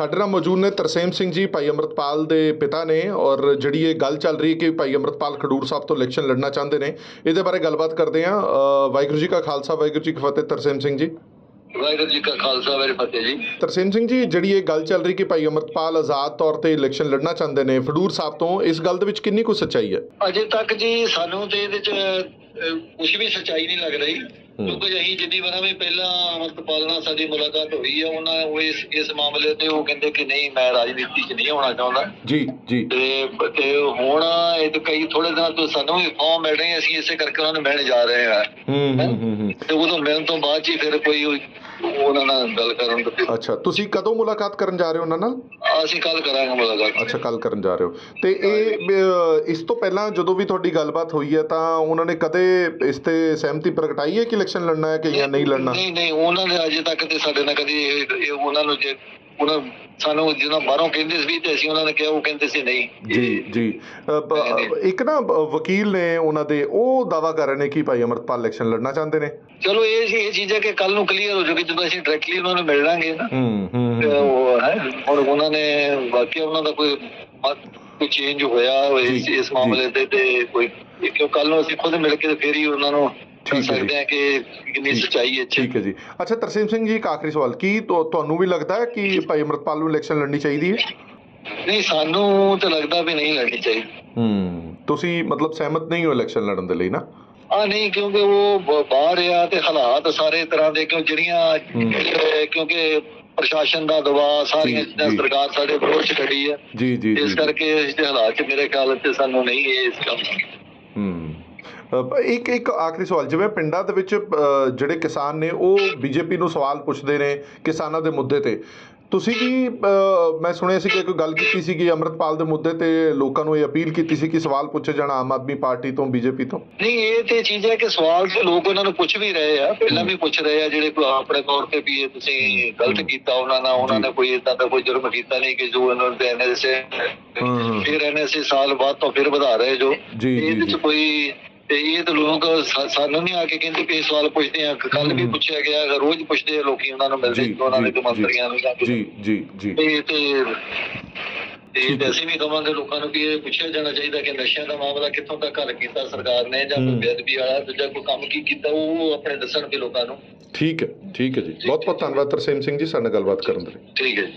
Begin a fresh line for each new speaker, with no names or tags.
ਸਾਡੇ ਨਾਲ ਮੌਜੂਦ ਨੇ ਤਰਸੇਮ ਸਿੰਘ ਜੀ ਭਾਈ ਅਮਰਤਪਾਲ ਦੇ ਪਿਤਾ ਨੇ ਔਰ ਜਿਹੜੀ ਇਹ ਗੱਲ ਚੱਲ ਰਹੀ ਹੈ ਕਿ ਭਾਈ ਅਮਰਤਪਾਲ ਖਡੂਰ ਸਾਹਿਬ ਤੋਂ ਇਲੈਕਸ਼ਨ ਲੜਨਾ ਚਾਹੁੰਦੇ ਨੇ ਇਹਦੇ ਬਾਰੇ ਗੱਲਬਾਤ ਕਰਦੇ ਹਾਂ। ਵਾਹਿਗੁਰੂ ਜੀ ਕਾ ਖਾਲਸਾ ਵਾਹਿਗੁਰੂ ਜੀ ਕੀ ਫਤਿਹ ਤਰਸੇਮ ਸਿੰਘ ਜੀ।
ਵਾਹਿਗੁਰੂ ਜੀ ਕਾ ਖਾਲਸਾ ਵਾਹਿਗੁਰੂ ਫਤਿਹ ਜੀ।
ਤਰਸੇਮ ਸਿੰਘ ਜੀ ਜਿਹੜੀ ਇਹ ਗੱਲ ਚੱਲ ਰਹੀ ਕਿ ਭਾਈ ਅਮਰਤਪਾਲ ਆਜ਼ਾਦ ਤੌਰ ਤੇ ਇਲੈਕਸ਼ਨ ਲੜਨਾ ਚਾਹੁੰਦੇ ਨੇ ਖਡੂਰ ਸਾਹਿਬ ਤੋਂ ਇਸ ਗੱਲ ਦੇ ਵਿੱਚ ਕਿੰਨੀ ਕੁ ਸੱਚਾਈ ਹੈ?
ਅਜੇ ਤੱਕ ਜੀ ਸਾਨੂੰ ਤੇ ਇਹਦੇ ਚ ਕੁਝ ਵੀ ਸੱਚਾਈ ਨਹੀਂ ਲੱਗ ਰਹੀ। ਕਿਉਂਕਿ ਅਸੀਂ ਜਿੰਨੀ ਵਾਰਾਂ ਵੀ ਪਹਿਲਾਂ ਅਮਰਤਪਾਲ ਨਾਲ ਸਾਡੀ ਮੁਲਾਕਾਤ ਹੋਈ ਹੈ ਉਹਨਾਂ ਉਹ ਇਸ ਇਸ ਮਾਮਲੇ ਤੇ ਉਹ ਕਹਿੰਦੇ ਕਿ ਨਹੀਂ ਮੈਂ ਰਾਜਨੀਤੀ 'ਚ ਨਹੀਂ ਹੋਣਾ ਚਾਹੁੰਦਾ।
ਜੀ ਜੀ।
ਤੇ ਤੇ ਹੁਣ ਇਹ ਤਾਂ ਕਈ ਥੋੜੇ ਦਿਨਾਂ ਤੋਂ ਸਾਨੂੰ ਵੀ ਫਾਰਮ ਮਿਲ ਰਹੇ ਅਸੀਂ ਇਸੇ ਕਰਕੇ ਉਹਨਾਂ ਨੂੰ ਮਿਲਣ ਜਾ ਰਹੇ ਹਾਂ
ਹੂੰ ਹੂੰ? ਹੂੰ
ਤੇ ਉਦੋਂ ਮਿਲਣ ਤੋਂ ਬਾਅਦ ਹੀ ਫਿਰ ਕੋਈ ਉਹਨਾਂ ਨਾਲ ਗੱਲ ਕਰਨ ਤੋਂ
ਅੱਛਾ ਤੁਸੀਂ ਕਦੋਂ ਮੁਲਾਕਾਤ ਕਰਨ ਜਾ ਰਹੇ ਹੋ ਉਹਨਾਂ ਨਾਲ?
ਅਸੀਂ ਕੱਲ ਕਰਾਂਗੇ ਮੁਲਾਕਾਤ।
ਅੱਛਾ ਕੱਲ ਕਰਨ ਜਾ ਰਹੇ ਹੋ। ਤੇ ਇਹ ਇਸ ਤੋਂ ਪਹਿਲਾਂ ਜਦੋਂ ਵੀ ਤੁਹਾਡੀ ਗੱਲਬਾਤ ਹੋਈ ਹੈ ਤਾਂ ਉਹਨਾਂ ਨੇ ਕਦੇ ਇਸ ਤੇ ਸਹਿਮਤੀ ਪ੍ਰਗਟਾਈ ਹੈ ਕਿ ਇਲੈਕਸ਼ਨ ਲੜਨਾ ਹੈ ਕਿ ਜਾਂ ਨਹੀਂ ਲੜਨਾ?
ਨਹੀਂ ਨਹੀਂ ਉਹਨਾਂ ਨੇ ਅਜੇ ਤੱਕ ਤੇ ਸਾਡੇ ਨਾਲ ਕਦੀ ਇਹ- ਇਹ ਉਹਨਾਂ ਨੂੰ ਜੇ ਉਹਨਾਂ ਸਾਨੂੰ ਜਿਹਨਾਂ ਬਾਹਰੋਂ ਕਹਿੰਦੇ ਸੀ ਤੇ ਅਸੀਂ ਉਹਨਾਂ ਨੇ ਕਿਹਾ ਉਹ ਕਹਿੰਦੇ ਸੀ ਨਹੀਂ।
ਜੀ ਜੀ। ਅ, ਬ- ਇੱਕ ਨਾ ਬ- ਵਕੀਲ ਨੇ ਉਹਨਾਂ ਦੇ ਉਹ ਦਾਵਾ ਕਰ ਰਹੇ ਨੇ ਕਿ ਭਾਈ ਅਮਰਤਪਾਲ ਇਲੈਕਸ਼ਨ ਲੜਨਾ ਚਾਹੁੰਦੇ ਨੇ।
ਚਲੋ ਇਹ ਸੀ ਇਹ ਚੀਜ਼ ਕਿ ਕੱਲ ਨੂੰ ਕਲੀਅਰ ਹੋ ਜਾਊਗੀ ਜਦੋਂ ਅਸੀਂ ਡਾਇਰੈਕਟਲੀ ਉਹਨਾਂ ਨੂੰ ਮਿਲ ਲਾਂਗੇ ਨਾ।
ਹੂੰ ਹੂੰ
ਤੇ
ਹੂੰ।
ਉਹ ਹੈ ਹੁਣ ਉਹਨਾਂ ਨੇ ਵਾਕਿਆ ਉਹਨਾਂ ਦਾ ਕੋਈ ਮਤ- ਕੋਈ ਚੇਂਜ ਹੋਇਆ ਹੋਇਆ ਇਸ
ਜੀ,
ਇਸ ਮਾਮਲੇ ਤੇ ਤੇ ਕੋਈ ਕਿਉਂ ਕੱਲ ਨੂੰ ਅਸੀਂ ਖੁਦ ਮਿਲ ਕੇ ਤੇ ਫੇਰ ਹੀ ਉਹਨਾਂ ਨੂੰ
ਠੀਕ ਹੈ
ਦੱਸ
ਜੀ।
ਸਕਦੇ ਹਾਂ ਕਿ ਕਿੰਨੀ ਸੱਚਾਈ ਹੈ।
ਠੀਕ ਹੈ ਜੀ ਅੱਛਾ ਤਰਸੀਮ ਸਿੰਘ ਜੀ ਇੱਕ ਆਖਰੀ ਸਵਾਲ ਕੀ ਤੁ- ਤੁਹਾਨੂੰ ਵੀ ਲੱਗਦਾ ਹੈ ਕਿ ਭਾਈ ਅਮਰਤਪਾਲ ਨੂੰ ਇਲੈਕਸ਼ਨ ਲੜਨੀ ਚਾਹੀਦੀ ਹੈ
ਨਹੀਂ ਸਾਨੂੰ ਤਾਂ ਲੱਗਦਾ ਵੀ ਨਹੀਂ ਲੜਨੀ ਚਾਹੀਦੀ
ਹੂੰ ਤੁਸੀਂ ਮਤਲਬ ਸਹਿਮਤ ਨਹੀਂ ਹੋ ਇਲੈਕਸ਼ਨ ਲੜਨ ਦੇ ਲਈ ਨਾ
ਆ ਨਹੀਂ ਕਿਉਂਕਿ ਉਹ ਬ- ਬਾਹਰ ਆ ਤੇ ਹਾਲਾਤ ਸਾਰੇ ਤਰ੍ਹਾਂ ਦੇ ਕਿਉਂ ਜਿਹੜੀਆਂ। ਅਹ ਕਿਉਂਕਿ ਪ੍ਰਸ਼ਾਸਨ ਦਾ ਦਬਾਅ ਸਾਰੀਆਂ
ਜੀ,
ਚੀਜ਼ਾਂ
ਜੀ।
ਸਰਕਾਰ ਸਾਡੇ ਵਿਰੋਧ ਚ ਖੜੀ ਹੈ
ਜੀ ਜੀ
ਇਸ
ਜੀ
ਕਰਕੇ ਇਸ ਦੇ ਹਾਲਾਤ ਚ ਮੇਰੇ ਖਿਆਲ ਤੇ ਸਾਨੂੰ ਨਹੀਂ ਇਹ ਇਸ ਕੰਮ
ਹੂੰ ਇੱਕ ਇੱਕ ਆਖਰੀ ਸਵਾਲ ਜਿਵੇਂ ਪਿੰਡਾਂ ਦੇ ਵਿੱਚ ਜਿਹੜੇ ਕਿਸਾਨ ਨੇ ਉਹ ਬੀਜੇਪੀ ਨੂੰ ਸਵਾਲ ਪੁੱਛਦੇ ਨੇ ਕਿਸਾਨਾਂ ਦੇ ਮੁੱਦੇ ਤੇ। ਤੁਸੀਂ ਵੀ ਮੈਂ ਸੁਣਿਆ ਸੀ ਕਿ ਇੱਕ ਗੱਲ ਕੀਤੀ ਸੀ ਕਿ ਅੰਮ੍ਰਿਤਪਾਲ ਦੇ ਮੁੱਦੇ ਤੇ ਲੋਕਾਂ ਨੂੰ ਇਹ ਅਪੀਲ ਕੀਤੀ ਸੀ ਕਿ ਸਵਾਲ ਪੁੱਛੇ ਜਾਣ ਆਮ ਆਦਮੀ ਪਾਰਟੀ ਤੋਂ ਬੀਜੇਪੀ ਤੋਂ।
ਨਹੀਂ ਇਹ ਤੇ ਚੀਜ਼ ਹੈ ਕਿ ਸਵਾਲ ਤੇ ਲੋਕ ਉਹਨਾਂ ਨੂੰ ਪੁੱਛ ਵੀ ਰਹੇ ਆ ਪਹਿਲਾਂ ਵੀ ਪੁੱਛ ਰਹੇ ਆ ਜਿਹੜੇ ਕੋਈ ਆਪਣੇ ਤੌਰ ਤੇ ਵੀ ਤੁਸੀਂ ਗਲਤ ਕੀਤਾ ਉਹਨਾਂ ਨਾਲ ਉਹਨਾਂ ਨੇ ਕੋਈ ਇਦਾਂ ਦਾ ਕੋਈ ਜੁਰਮ ਕੀਤਾ ਨਹੀਂ ਕਿ ਜੋ ਉਹਨਾਂ ਦੇ ਐਨਐਸਏ। ਫਿਰ ਐਨਐਸਏ ਸਾਲ ਬਾਅਦ ਤੋਂ ਫਿਰ ਵਧਾ ਰਹੇ ਜੋ। ਇਹਦੇ
ਜੀ।
ਚ ਕੋਈ ਤੇ ਇਹ ਤਾਂ ਲੋਕ ਸਾਨੂੰ ਨਹੀਂ ਆ ਕੇ ਕਹਿੰਦੇ ਕਿ ਇਹ ਸਵਾਲ ਪੁੱਛਦੇ ਆ ਕੱਲ ਵੀ। ਪੁੱਛਿਆ ਗਿਆ ਰੋਜ਼ ਪੁੱਛਦੇ ਆ ਲੋਕੀ ਉਹਨਾਂ ਨੂੰ ਮਿਲਦੇ ਉਹਨਾਂ ਦੇ ਮੰਤਰੀਆਂ ਨੂੰ ਜਾਂ
ਜੀ ਜੀ
ਤੇ ਤੇ। ਅਸੀਂ ਵੀ ਕਹਾਂਗੇ ਲੋਕਾਂ ਨੂੰ ਕਿ ਇਹ ਪੁੱਛਿਆ ਜਾਣਾ ਚਾਹੀਦਾ ਕਿ ਨਸ਼ਿਆਂ ਦਾ ਮਾਮਲਾ ਕਿੱਥੋਂ ਤੱਕ ਹੱਲ ਕੀਤਾ ਸਰਕਾਰ ਨੇ ਜਾਂ ਬੇਅਦਬੀ ਵਾਲਾ ਦੂਜਾ ਕੋਈ ਕੰਮ ਕੀ ਕੀਤਾ ਉਹ ਆਪਣੇ ਦੱਸਣਗੇ ਲੋਕਾਂ ਨੂੰ।
ਠੀਕ ਹੈ ਠੀਕ ਹੈ ਜੀ। ਬਹੁਤ ਬਹੁਤ ਧੰਨਵਾਦ ਤਰਸੇਮ ਸਿੰਘ ਜੀ ਸਾਡੇ ਨਾਲ ਗੱਲਬਾਤ ਕਰਨ ਦੇ ਲਈ।
ਠੀਕ ਹੈ ਜੀ।